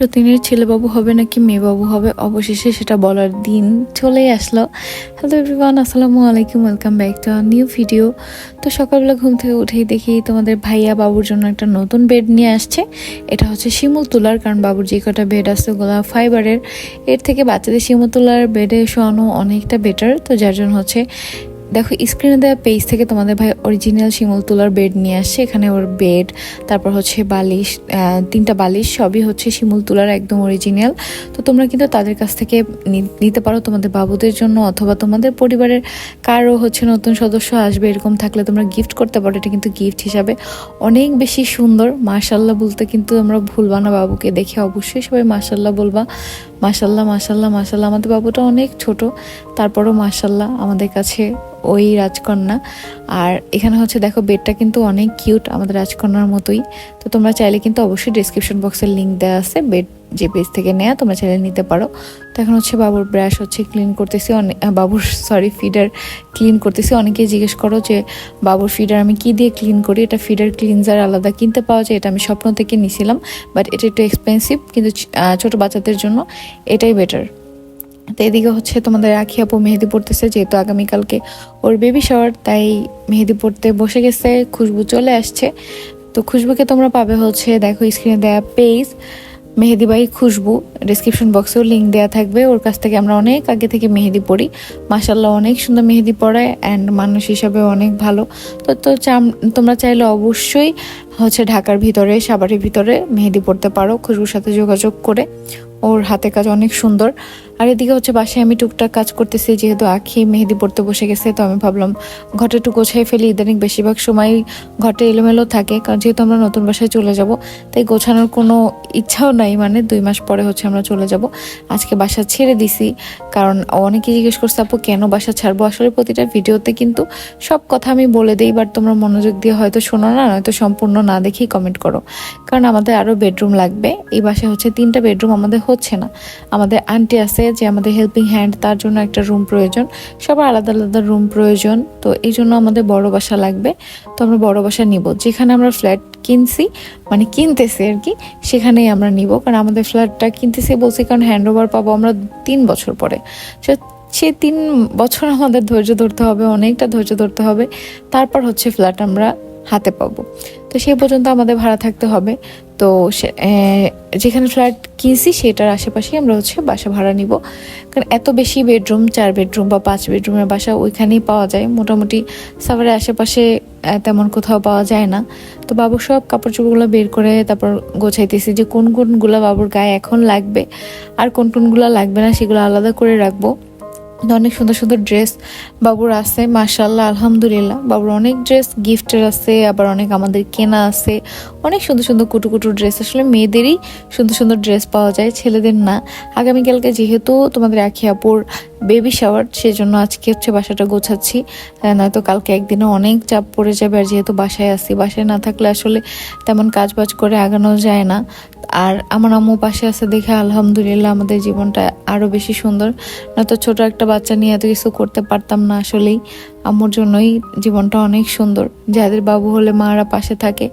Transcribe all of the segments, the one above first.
সতীনের ছেলেবাবু হবে নাকি মেয়েবাবু হবে? অবশেষে সেটা বলার দিন চলেই আসলো। হ্যালো এভরিওয়ান আসসালামু আলাইকুম welcome back to new video তো সকালবেলা ঘুম থেকে উঠেই দেখি তোমাদের ভাইয়া বাবুর জন্য একটা নতুন বেড নিয়ে আসছে। এটা হচ্ছে শিমুল তুলার, কারণ বাবুর যে কটা বেড আছে ওগুলো ফাইবারের এর থেকে বাচ্চাদের শিমুল তুলার বেডে শোয়ানো অনেকটা বেটার তো যার জন্য হচ্ছে দেখো স্ক্রিনে দেওয়া পেজ থেকে তোমাদের ভাই অরিজিনাল শিমুল তুলার বেড নিয়ে আসছে। এখানে ওর বেড তারপর হচ্ছে বালিশ তিনটা বালিশ, সবই হচ্ছে শিমুল তুলার একদম অরিজিনাল তো তোমরা কিন্তু তাদের কাছ থেকে নিতে পারো তোমাদের বাবুদের জন্য অথবা তোমাদের পরিবারের কারও হচ্ছে নতুন সদস্য আসবে, এরকম থাকলে তোমরা গিফট করতে পারো। এটা কিন্তু গিফট হিসাবে অনেক বেশি সুন্দর। মাশাল্লাহ বলতে কিন্তু আমরা ভুলবা না বাবুকে দেখে অবশ্যই সবাই মাশাল্লাহ বলবা। মাশাল্লাহ মাশাল্লাহ মাশাল্লাহ। আমাদের বাবুটা অনেক ছোট, তারপরও মাশাল্লাহ আমাদের কাছে ওই রাজকন্যা। আর এখানে হচ্ছে দেখো, বেডটা কিন্তু অনেক কিউট আমাদের রাজকন্যার মতোই। তো তোমরা চাইলে কিন্তু অবশ্যই ডিসক্রিপশন বক্সের লিঙ্ক দেওয়া আছে বেড যে পেজ থেকে নেয়া, তোমরা চাইলে নিতে পারো। তো এখন হচ্ছে বাবুর ব্রাশ হচ্ছে ক্লিন করতেছি অনেক বাবুর সরি ফিডার ক্লিন করতেছি। অনেকেই জিজ্ঞেস করো যে, বাবুর ফিডার আমি কি দিয়ে ক্লিন করি? এটা ফিডার ক্লিনজার আলাদা কিনতে পাওয়া যায়, এটা আমি স্বপ্ন থেকে নিছিলাম বাট এটা একটু এক্সপেন্সিভ কিন্তু ছোট বাচ্চাদের জন্য এটাই বেটার তো এদিকে হচ্ছে তোমাদের আখি আপু মেহেদি পড়তেছে, যেহেতু আগামীকালকে ওর বেবি শাওয়ার তাই মেহেদি পড়তে বসে গেছে, খুশবু চলে আসছে। তো খুশবুকে তোমরা পাবে হচ্ছে, দেখো স্ক্রিনে দেয়া page. Mehedi by Khushbu description বক্সেও link দেওয়া থাকবে। ওর কাছ থেকে আমরা অনেক আগে থেকে মেহেদি পড়ি। মাসাল্লাহ অনেক সুন্দর মেহেদি পড়ায় অ্যান্ড মানুষ হিসাবে অনেক ভালো। তো তো তোমরা চাইলে অবশ্যই হচ্ছে ঢাকার ভিতরে সাবারের ভিতরে মেহেদি পড়তে পারো। খুশবুর সাথে যোগাযোগ করে ওর হাতে কাজ অনেক সুন্দর। আর এদিকে হচ্ছে বাসায় আমি টুকটাক কাজ করতেছি, যেহেতু আখি মেহেদি পড়তে বসে গেছে, তো আমি ভাবলাম ঘরটা একটু গোছাই ফেলি। ইদানিং বেশিরভাগ সময় ঘরটা এলোমেলো থাকে, কারণ যেহেতু আমরা নতুন বাসায় চলে যাব, তাই গোছানোর কোনো ইচ্ছাও নাই মানে দুই মাস পরে হচ্ছে আমরা চলে যাব। আজকে বাসা ছেড়ে দিছি, কারণ অনেকে জিজ্ঞেস করছে, আপু, কেন বাসা ছাড়বো? আসলে প্রতিটা ভিডিওতে কিন্তু সব কথা আমি বলে দিই, বাট তোমরা মনোযোগ দিয়ে হয়তো শোনো না, নয়তো সম্পূর্ণ না দেখেই কমেন্ট করো। কারণ আমাদের আরও বেডরুম লাগবে। এই বাসায় হচ্ছে তিনটা বেডরুম আমাদের হচ্ছে না। আমাদের আন্টি আছে যে আমাদের হেল্পিং হ্যান্ড তার জন্য একটা রুম প্রয়োজন। সবার আলাদা আলাদা রুম প্রয়োজন। তো এই জন্য আমাদের বড় বাসা লাগবে। তো আমরা বড় বাসা নিব। যেখানে আমরা ফ্ল্যাট কিনছি মানে কিনতেছি আর কি, সেখানেই আমরা নিব। কারণ আমাদের ফ্ল্যাটটা কিনতেছি বলছি, কারণ হ্যান্ড ওভার পাবো আমরা তিন বছর পরে। সে- তিন বছর আমাদের ধৈর্য ধরতে হবে, অনেকটা ধৈর্য ধরতে হবে। তারপর হচ্ছে ফ্ল্যাট আমরা হাতে পাবো। তো সেই পর্যন্ত আমাদের ভাড়া থাকতে হবে। তো যেখানে ফ্ল্যাট কিনছি সেটার আশেপাশেই আমরা হচ্ছে বাসা ভাড়া নিব। কারণ এত বেশি বেডরুম, চার বেডরুম বা পাঁচ বেডরুমের বাসা ওইখানেই পাওয়া যায়। মোটামুটি সাভারের আশেপাশে তেমন কোথাও পাওয়া যায় না। তো বাবুর সব কাপড় চোপড়গুলো বের করে তারপর গোছাইতেছি যে কোন কোনগুলো বাবুর গায়ে এখন লাগবে, আর কোন কোনগুলো লাগবে না সেগুলো আলাদা করে রাখব। অনেক সুন্দর সুন্দর ড্রেস বাবুর আছে মাশাল্লাহ আলহামদুলিল্লাহ। বাবুর অনেক ড্রেস গিফটের আছে, আবার অনেক আমাদের কেনা আছে। অনেক সুন্দর সুন্দর কুটু কুটু ড্রেস আসলে মেয়েদেরই সুন্দর সুন্দর ড্রেস পাওয়া যায়, ছেলেদের না। আগামীকালকে যেহেতু তোমাদের আখি আপুর বেবি শাওয়ার সেজন্য আজকে হচ্ছে বাসাটা গোছাচ্ছি। নয়তো কালকে একদিনে অনেক চাপ পড়ে যাবে আর যেহেতু বাসায় আসি বাসায় না থাকলে আসলে তেমন কাজ বাজ করে আগানো যায় না। আর আমার আম্মু পাশে আছে দেখে আলহামদুলিল্লাহ আমাদের জীবনটা আরও বেশি সুন্দর। নয়তো ছোট একটা বাচ্চা নিয়ে এত কিছু করতে পারতাম না আসলেই। আম্মুর জন্যই জীবনটা অনেক সুন্দর। যাদের বাবু হলে মারা পাশে থাকে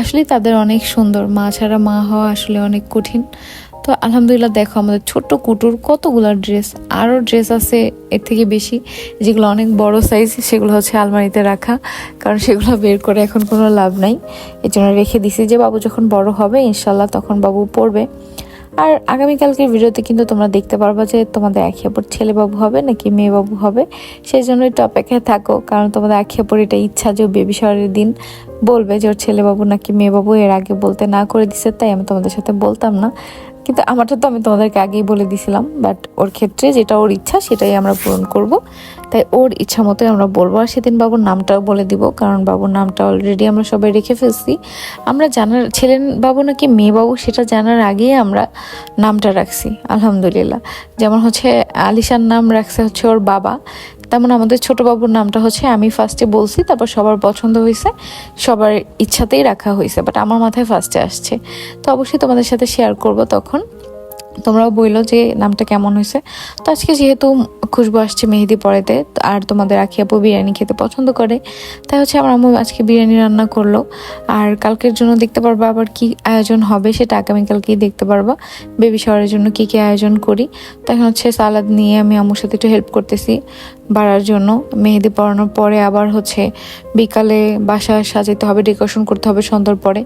আসলে তাদের অনেক সুন্দর। মা ছাড়া মা হওয়া আসলে অনেক কঠিন। তো আলহামদুলিল্লাহ দেখো আমাদের ছোট্ট কুটুর কতগুলো ড্রেস আরও ড্রেস আছে এর থেকে বেশি, যেগুলো অনেক বড় সাইজ সেগুলো হচ্ছে আলমারিতে রাখা, কারণ সেগুলো বের করে এখন কোনো লাভ নাই। এই জন্য রেখে দিছি যে বাবু যখন বড় হবে ইনশাল্লাহ তখন বাবু পড়বে। আর আগামীকালকের ভিডিওতে কিন্তু তোমরা দেখতে পারবা যে তোমাদের আখিয়াপুর ছেলে বাবু হবে নাকি মেয়ে বাবু হবে সেই জন্য একটু অপেক্ষায় থাকো, কারণ তোমাদের আখিয়াপুর এটা ইচ্ছা যে বেবি শাওয়ারের দিন বলবে যে ওর ছেলে বাবু নাকি মেয়ে বাবু এর আগে বলতে না করে দিছে, তাই আমি তোমাদের সাথে বলতাম না। কিন্তু আমারটা তো আমি তোমাদেরকে আগেই বলে দিছিলাম বাট ওর ক্ষেত্রে যেটা ওর ইচ্ছা সেটাই আমরা পূরণ করব। তাই ওর ইচ্ছা মতোই আমরা বলব। আর সেদিন বাবুর নামটাও বলে দিব, কারণ বাবুর নামটা অলরেডি আমরা সবাই রেখে ফেলছি। আমরা জানার ছেলে বাবু নাকি মেয়ে বাবু সেটা জানার আগেই আমরা নামটা রাখছি, আলহামদুলিল্লাহ। যেমন হচ্ছে আলিশার নাম রাখছে হচ্ছে ওর বাবা। তেমন আমাদের ছোট বাবুর নামটা হচ্ছে আমি ফার্স্টে বলছি, তারপর সবার পছন্দ হয়েছে, সবার ইচ্ছাতেই রাখা হয়েছে বাট আমার মাথায় ফার্স্টে আসছে। তো অবশ্যই তোমাদের সাথে শেয়ার করব তখন। তোমরাও বইলো যে নামটা কেমন হয়েছে। তো আজকে যেহেতু খুশবু আসছে মেহেদি পড়াতে আর তোমাদের আখি আপু বিরিয়ানি খেতে পছন্দ করে, তাই হচ্ছে আমার আম্মু আজকে বিরিয়ানি রান্না করল। আর কালকের জন্য দেখতে পারবা আবার কি আয়োজন হবে, সেটা আগামীকালকেই দেখতে পারবা। বেবি শাওয়ারের জন্য কি কি আয়োজন করি। তখন হচ্ছে সালাদ নিয়ে আমি আম্মুর সাথে একটু হেল্প করতেছি বাড়ার জন্য। মেহেদি পড়ানোর পরে আবার হচ্ছে বিকালে বাসা সাজাতে হবে ডেকোরেশন করতে হবে সন্ধ্যার পরে।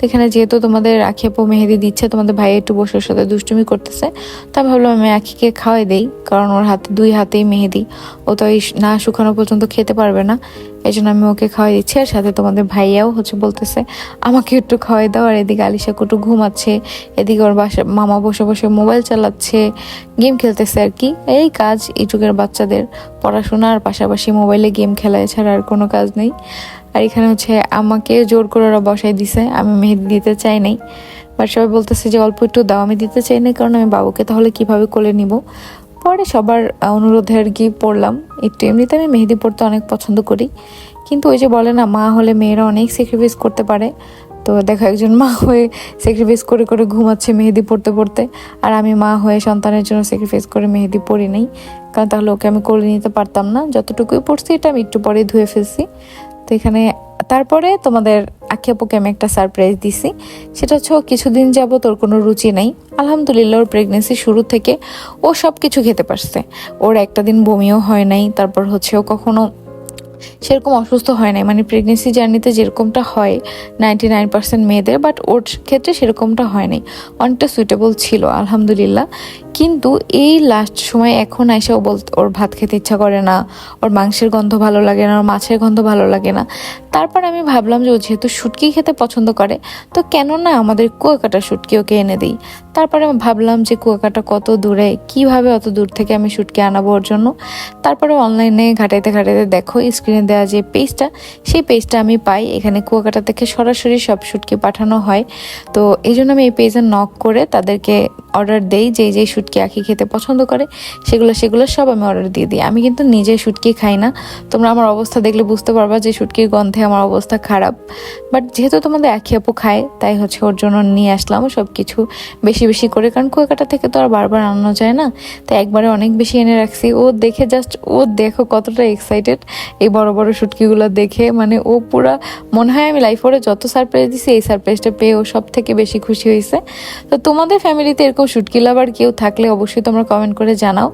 তো এখানে যেহেতু তোমাদের আখি আপু মেহেদি দিচ্ছে, তোমাদের ভাই একটু বসে সাথে দুষ্টুমি করতেছে, তা ভাবলাম আমি আখিকে খাওয়াই দেই, কারণ ওর হাতে, দুই হাতেই মেহেদি। ও তো না শুকানো পর্যন্ত খেতে পারবে না। এই জন্য আমি ওকে খাওয়াই দিচ্ছি। আর সাথে তোমাদের ভাইয়াও হচ্ছে বলতেছে, আমাকে একটু খাওয়াই দাও, আর এদিকে আলিশা কুটু ঘুমাচ্ছে, এদিকে ওর বাসা, মামা বসে বসে মোবাইল চালাচ্ছে, গেম খেলতেছে আর কি। এই কাজ এই যুগের বাচ্চাদের পড়াশোনার পাশাপাশি মোবাইলে গেম খেলা, এছাড়া আর কোনো কাজ নেই। আর এখানে হচ্ছে আমাকে জোর করে ওরা বসাই দিছে, আমি মেহেদি দিতে চাই নাই। বাট সবাই বলতেছে যে, অল্প একটু দাও, আমি দিতে চাই না কারণ আমি বাবুকে, তাহলে কীভাবে কোলে নিব? পরে সবার অনুরোধে আর কি পড়লাম। একটু এমনিতে আমি মেহেদি পড়তে অনেক পছন্দ করি। কিন্তু ওই যে বলে না, মা হলে মেয়েরা অনেক স্যাক্রিফাইস করতে পারে। তো দেখো, একজন মা হয়ে স্যাক্রিফাইস করে করে ঘুমাচ্ছে মেহেদি পড়তে পড়তে। আর আমি মা হয়ে সন্তানের জন্য স্যাক্রিফাইস করে মেহেদি পড়ি নাই। কারণ তাহলে ওকে আমি করে নিতে পারতাম না। যতটুকুই পড়ছি এটা আমি একটু পরে ধুয়ে ফেলছি। তো এখানে, তারপরে তোমাদের আখি আপুকে আমি একটা সারপ্রাইজ দিছি। সেটা হচ্ছে কিছুদিন যাব তোর কোনো রুচি নাই। আলহামদুলিল্লাহ, ওর প্রেগনেন্সি শুরু থেকে ও সব কিছু খেতে পারছে। ওর একটা দিন বমিও হয় নাই, তারপর হচ্ছে ও কখনো সেরকম অসুস্থ হয় নাই। মানে প্রেগনেন্সি জার্নিতে যেরকমটা হয় নাইনটি নাইন পার্সেন্ট মেয়েদের বাট ওর ক্ষেত্রে সেরকমটা হয় নাই। অনেকটা সুইটেবল ছিল, আলহামদুলিল্লাহ। কিন্তু এই লাস্ট সময় এখন এসে ও বল ওর ভাত খেতে ইচ্ছা করে না, ওর মাংসের গন্ধ ভালো লাগে না, ওর মাছের গন্ধ ভালো লাগে না। তারপর আমি ভাবলাম যে ও যেহেতু শুটকি খেতে পছন্দ করে, তো কেন না আমাদের কুয়াকাটা শুটকি ওকে এনে দিই। তারপরে আমি ভাবলাম যে কুয়াকাটা কত দূরে, কীভাবে অত দূর থেকে আমি শুটকি আনাবো ওর জন্য? তারপরে অনলাইনে ঘাটাইতে ঘাটাইতে দেখো স্ক্রিনে দেওয়া যে পেজটা সেই পেজটা আমি পাই। এখানে কুয়াকাটা থেকে সরাসরি সব শুটকি পাঠানো হয়। তো এই জন্য আমি এই পেজে নক করে তাদেরকে অর্ডার দেই যে যেই শুটকি আখি খেতে পছন্দ করে, সেগুলো সেগুলো সব আমি অর্ডার দিয়ে দিই। আমি কিন্তু নিজে শুটকি খাই না। তোমরা আমার অবস্থা দেখলে বুঝতে পারবা যে শুটকির গন্ধে আমার অবস্থা খারাপ। বাট যেহেতু তোমাদের আখি আপু খায়, তাই হচ্ছে ওর জন্য নিয়ে আসলাম সব কিছু বেশি বেশি করে। কারণ কুয়াকাটা থেকে তো আর বারবার আনানো যায় না। তাই একবারে অনেক বেশি এনে রাখছি। ও দেখে জাস্ট ও দেখো কতটা এক্সাইটেড এই বড় বড় শুটকিগুলো দেখে। মানে ও পুরা, মনে হয় আমি লাইফ ওরে যত সারপ্রাইজ দিছি, এই সারপ্রাইজটা পেয়ে ও সব থেকে বেশি খুশি হয়েছে তো তোমাদের ফ্যামিলিতে এরকম শুটকি লাভার কেউ থাকলে অবশ্যই তোমরা কমেন্ট করে জানাও।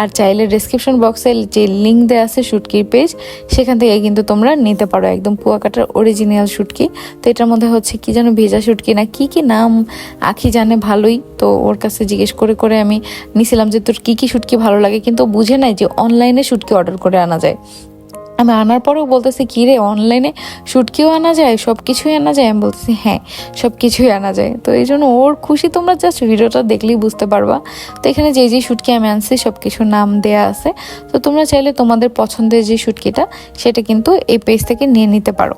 আর চাইলে ডিসক্রিপশন বক্সে যে লিঙ্ক দেওয়া আছে শুটকির পেজ সেখান থেকে কিন্তু তোমরা নিতে পারো একদম কুয়াকাটার অরিজিনাল শুটকি। তো এটার মধ্যে হচ্ছে কি যেন ভেজা শুটকি না, কি কি নাম আখি জানে ভালোই। তো ওর কাছে জিজ্ঞেস করে করে আমি নিছিলাম যে তোর কি কি শুটকি ভালো লাগে, কিন্তু বুঝে নাই যে অনলাইনে শুটকি অর্ডার করে আনা যায়। আমি আনার পরেও বলতেছি, কি রে অনলাইনে শুটকিও আনা যায় সব কিছুই আনা যায়? আমি বলতেছি হ্যাঁ সব কিছুই আনা যায়। তো এই জন্য ওর খুশি তোমরা জাস্ট ভিডিওটা দেখলেই বুঝতে পারবা। তো এখানে যে যে শুটকি আমি আনছি সব কিছুর নাম দেয়া আছে। তো তোমরা চাইলে তোমাদের পছন্দের যে শুটকিটা, সেটা কিন্তু এই পেজ থেকে নিয়ে নিতে পারো।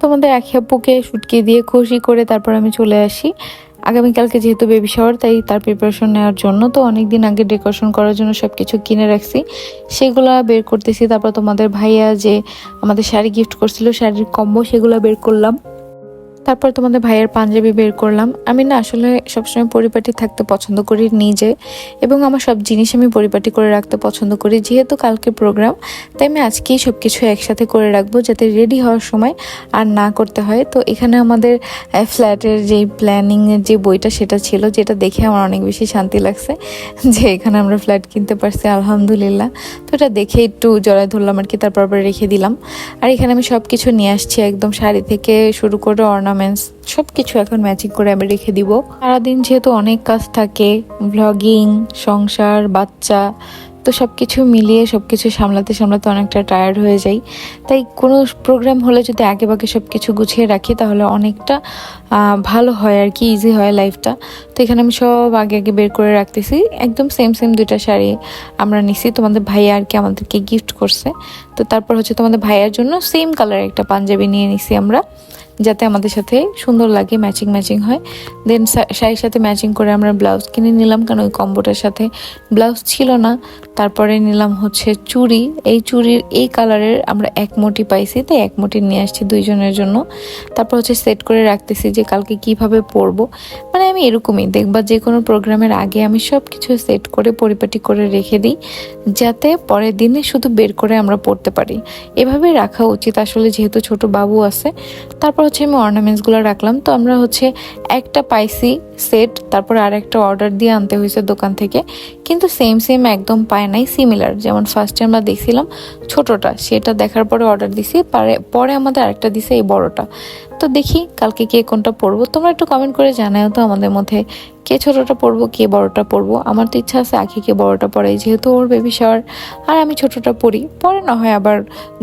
তোমাদের একে আপুকে শুটকি দিয়ে খুশি করে তারপর আমি চলে আসি। আগামীকালকে যেহেতু বেবি শাওয়ার তাই তার প্রিপারেশন নেওয়ার জন্য তো অনেক দিন আগে ডেকোরেশন করার জন্য সব কিছু কিনে রাখছি। সেগুলো বের করতেছি। তারপর তোমাদের ভাইয়া যে আমাদের শাড়ি গিফট করছিল, শাড়ির কম্বো সেগুলো বের করলাম। তারপর তোমাদের ভাইয়ের পাঞ্জাবি বের করলাম। আমি না আসলে সবসময় পরিপাটি থাকতে পছন্দ করি নিজে এবং আমার সব জিনিস আমি পরিপাটি করে রাখতে পছন্দ করি। যেহেতু কালকে প্রোগ্রাম তাই আমি আজকেই সব কিছু একসাথে করে রাখব যাতে রেডি হওয়ার সময় আর না করতে হয়। তো এখানে আমাদের ফ্ল্যাটের যে প্ল্যানিংয়ের যে বইটা সেটা ছিল, যেটা দেখে আমার অনেক বেশি শান্তি লাগছে যে এখানে আমরা ফ্ল্যাট কিনতে পারছি, আলহামদুলিল্লাহ। তো এটা দেখে একটু জড়ায় ধরলাম আর কি, তারপর রেখে দিলাম। আর এখানে আমি সব কিছু নিয়ে আসছি, একদম শাড়ি থেকে শুরু করে অর্নামেন্টস সব কিছু এখন ম্যাচিং করে আমি রেখে দিব। সারাদিন যেহেতু অনেক কাজ থাকে ব্লগিং সংসার, বাচ্চা, তো সব কিছু মিলিয়ে সব কিছু সামলাতে সামলাতে অনেকটা টায়ার্ড হয়ে যাই। তাই কোনো প্রোগ্রাম হলে যদি আগে বাগে সব কিছু গুছিয়ে রাখি, তাহলে অনেকটা ভালো হয় আর কি ইজি হয় লাইফটা তো এখানে আমি সব আগে আগে বের করে রাখতেছি। একদম সেম সেম দুইটা শাড়ি আমরা নিছি। তোমাদের ভাইয়া আর কি আমাদেরকে গিফট করছে। তো তারপর হচ্ছে তোমাদের ভাইয়ার জন্য সেম কালার একটা পাঞ্জাবি নিয়ে নিছি আমরা। যাতে আমাদের সাথে সুন্দর লাগে ম্যাচিং ম্যাচিং হয়। দেন শাড়ির সাথে ম্যাচিং করে আমরা ব্লাউজ কিনে নিলাম, কারণ ওই কম্বোটার সাথে ব্লাউজ ছিল না। তারপরে নিলাম হচ্ছে চুড়ি। এই চুড়ির, এই কালারের আমরা এক মোটি পাইছি, তাই এক মোটি নিয়ে আসছি দুইজনের জন্য। তারপর হচ্ছে সেট করে রাখতেছি যে কালকে কীভাবে পরবো। মানে আমি এরকমই, দেখবা যে কোনো প্রোগ্রামের আগে আমি সব কিছু সেট করে, পরিপাটি করে রেখে দিই, যাতে পরের দিনে শুধু বের করে আমরা পড়তে পারি। এভাবে রাখা উচিত। আসলে যেহেতু ছোট বাবু আছে, তারপর হচ্ছে আমি অর্নামেন্টসগুলো রাখলাম। তো আমরা হচ্ছে একটা পাইসি সেট তারপর আর একটা অর্ডার দিয়ে আনতে হয়েছে দোকান থেকে। কিন্তু সেম সেম একদম পায় নাই সিমিলার যেমন ফার্স্টে আমরা দেখছিলাম ছোটোটা, সেটা দেখার পরে অর্ডার দিছি পরে আমাদের আরেকটা দিছে এই বড়টা। তো দেখি কালকে কে কোনটা পরবো তোমরা একটু কমেন্ট করে জানাও তো আমাদের মধ্যে কে ছোটটা পরবো কে বড়টা পরবো আমার তো ইচ্ছা আছে আখিকে বড়টা পরাই যেহেতু ওর বেবি শাওয়ার আর আমি ছোটটা পরি পরে না হয় আবার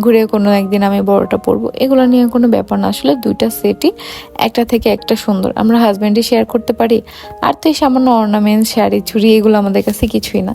ঘুরে কোনো একদিন আমি বড়টা পরবো এগুলো নিয়ে কোনো ব্যাপার না। আসলে দুইটা সেটই একটা থেকে একটা সুন্দর। আমরা হাজব্যান্ডে শেয়ার করতে পারি। আর তো এই সামান্য অর্নামেন্ট শাড়ি, চুড়ি, এগুলো আমাদের কাছে কিছুই না।